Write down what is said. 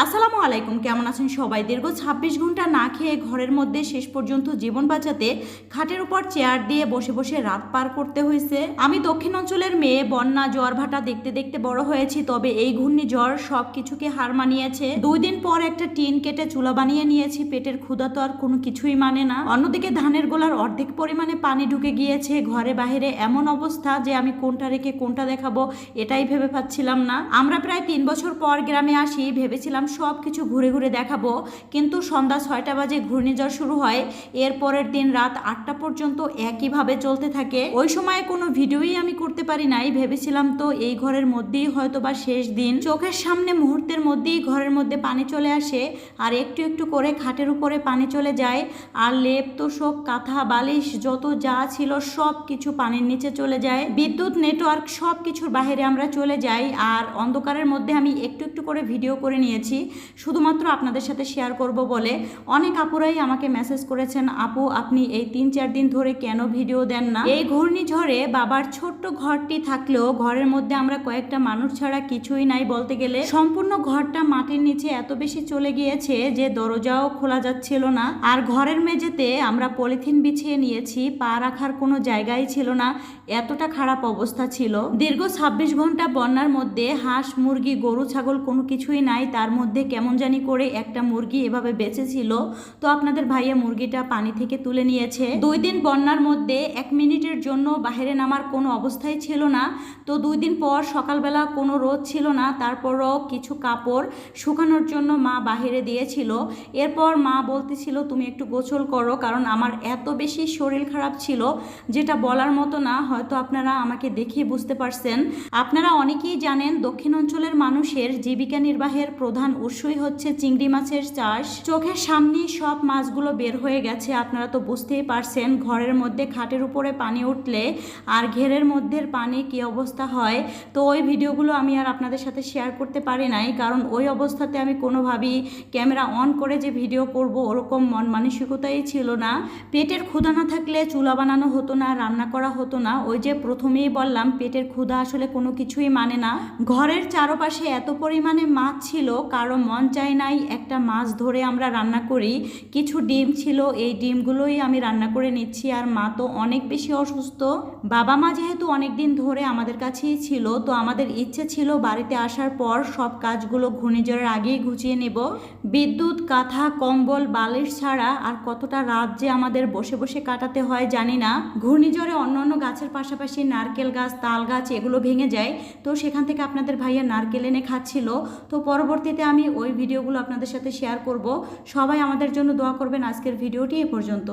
আসসালামু আলাইকুম, কেমন আছেন সবাই? দীর্ঘ ছাব্বিশ ঘণ্টা না খেয়ে ঘরের মধ্যে শেষ পর্যন্ত জীবন বাঁচাতে খাটের উপর চেয়ার দিয়ে বসে বসে রাত পার করতে হয়েছে। আমি দক্ষিণ অঞ্চলের মেয়ে, বন্যা, জ্বর ভাটা দেখতে দেখতে বড় হয়েছি, তবে এই ঘূর্ণিঝড় সব কিছুকে হার মানিয়েছে। দুই দিন পর একটা টিন কেটে চুলা বানিয়ে নিয়েছি, পেটের ক্ষুধা তো আর কোনো কিছুই মানে না। অন্যদিকে ধানের গোলার অর্ধেক পরিমাণে পানি ঢুকে গিয়েছে, ঘরে বাইরে এমন অবস্থা যে আমি কোনটা রেখে কোনটা দেখাবো, এটাই ভেবে পাচ্ছিলাম না। আমরা প্রায় তিন বছর পর গ্রামে আসি, ভেবেছিলাম সব কিছু ঘুরে ঘুরে দেখাবো, কিন্তু সন্ধ্যা ছয়টা বাজে ঘূর্ণিঝড় শুরু হয়। এর পরের দিন রাত আটটা পর্যন্ত একইভাবে চলতে থাকে। ওই সময় কোনো ভিডিওই আমি করতে পারি নাই। ভেবেছিলাম তো এই ঘরের মধ্যেই হয়তো বা শেষ দিন। চোখের সামনে মুহূর্তের মধ্যেই ঘরের মধ্যে পানি চলে আসে আর একটু একটু করে খাটের উপরে পানি চলে যায়। আর লেপ, তোষক, কাঁথা, বালিশ যত যা ছিল সব কিছু পানির নিচে চলে যায়। বিদ্যুৎ, নেটওয়ার্ক সব কিছুর বাইরে আমরা চলে যাই। আর অন্ধকারের মধ্যে আমি একটু একটু করে ভিডিও করে নিয়েছি। শুধুমাত্র আপনাদের সাথে শেয়ার করব বলে অনেক আপুরাই আমাকে মেসেজ করেছেন, আপু, আপনি এই তিন চার দিন ধরে কেন ভিডিও দেন না? এই ঘূর্ণিঝড়ে বাবার ছোট্ট ঘরটি থাকলেও ঘরের মধ্যে আমরা কয়েকটা মানুষ ছাড়া কিছুই নাই বলতে গেলে। সম্পূর্ণ ঘরটা মাটির নিচে এত বেশি চলে গিয়েছে যে দরজাও খোলা যাচ্ছিল না। আর ঘরের মেঝেতে আমরা পলিথিন বিছিয়ে নিয়েছি, পা রাখার কোনো জায়গাই ছিল না। এতটা খারাপ অবস্থা ছিল। দীর্ঘ ছাব্বিশ ঘণ্টা বন্যার মধ্যে হাঁস, মুরগি, গরু, ছাগল কোনো কিছুই নাই, তার মধ্যে কেমন জানি করে একটা মুরগি এভাবে বেঁচে ছিল তো আপনাদের ভাইয়া মুরগিটা পানি থেকে তুলে নিয়েছে। দুই দিন বন্যার মধ্যে এক মিনিটের জন্য বাইরে নামার কোনো অবস্থাই ছিল না, তো দুই দিন পর সকালবেলা কোনো রোদ ছিল না, তারপরও কিছু কাপড় শুকানোর জন্য মা বাহিরে দিয়েছিল। এরপর মা বলতেছিল, তুমি একটু গোসল করো, কারণ আমার এত বেশি শরীর খারাপ ছিল, যেটা বলার মতো না, হয়তো আপনারা আমাকে দেখেই বুঝতে পারছেন। আপনারা অনেকেই জানেন, দক্ষিণ অঞ্চলের মানুষের জীবিকা নির্বাহের প্রধান উৎসই হচ্ছে চিংড়ি মাছের চাষ। চোখের সামনেই সব মাছগুলো বের হয়ে গেছে, আপনারা তো বুঝতেই পারছেন। ঘরের মধ্যে খাটের উপরে পানি উঠলে আর ঘেরের মধ্যে পানি কি অবস্থা হয়। তো ওই ভিডিওগুলো আমি আর আপনাদের সাথে শেয়ার করতে পারি নাই, কারণ ওই অবস্থাতে আমি কোনোভাবেই ক্যামেরা অন করে যে ভিডিও করব, ওরকম মন মানসিকতাই ছিল না। পেটের ক্ষুধা না থাকলে চুলা বানানো হতো না, রান্না করা হতো না। ওই যে প্রথমেই বললাম, পেটের ক্ষুধা আসলে কোনো কিছুই মানে না। ঘরের চারপাশে এত পরিমাণে মাছ ছিল কারও মন চায় নাই, একটা মাছ ধরে আমরা রান্না করি। কিছু ডিম ছিল, এই ডিমগুলোই আমি রান্না করে নিচ্ছি। আর মা তো অনেক বেশি অসুস্থ। বাবা মা যেহেতু অনেক দিন ধরে আমাদের কাছেই ছিল, তো আমাদের ইচ্ছে ছিল বাড়িতে আসার পর সব কাজগুলো ঘূর্ণিঝড়ের আগেই গুছিয়ে নেব। বিদ্যুৎ, কাঁথা, কম্বল, বালিশ ছাড়া আর কতটা রাত যে আমাদের বসে বসে কাটাতে হয় জানি না। ঘূর্ণিঝড়ে অন্য অন্য গাছের পাশাপাশি নারকেল গাছ, তাল গাছ এগুলো ভেঙে যায়। তো সেখান থেকে আপনাদের ভাইয়া নারকেল এনে খাচ্ছিল। তো পরবর্তীতে আমি ওই ভিডিওগুলো আপনাদের সাথে শেয়ার করব। সবাই আমাদের জন্য দোয়া করবেন আজকের ভিডিওটি এ পর্যন্ত।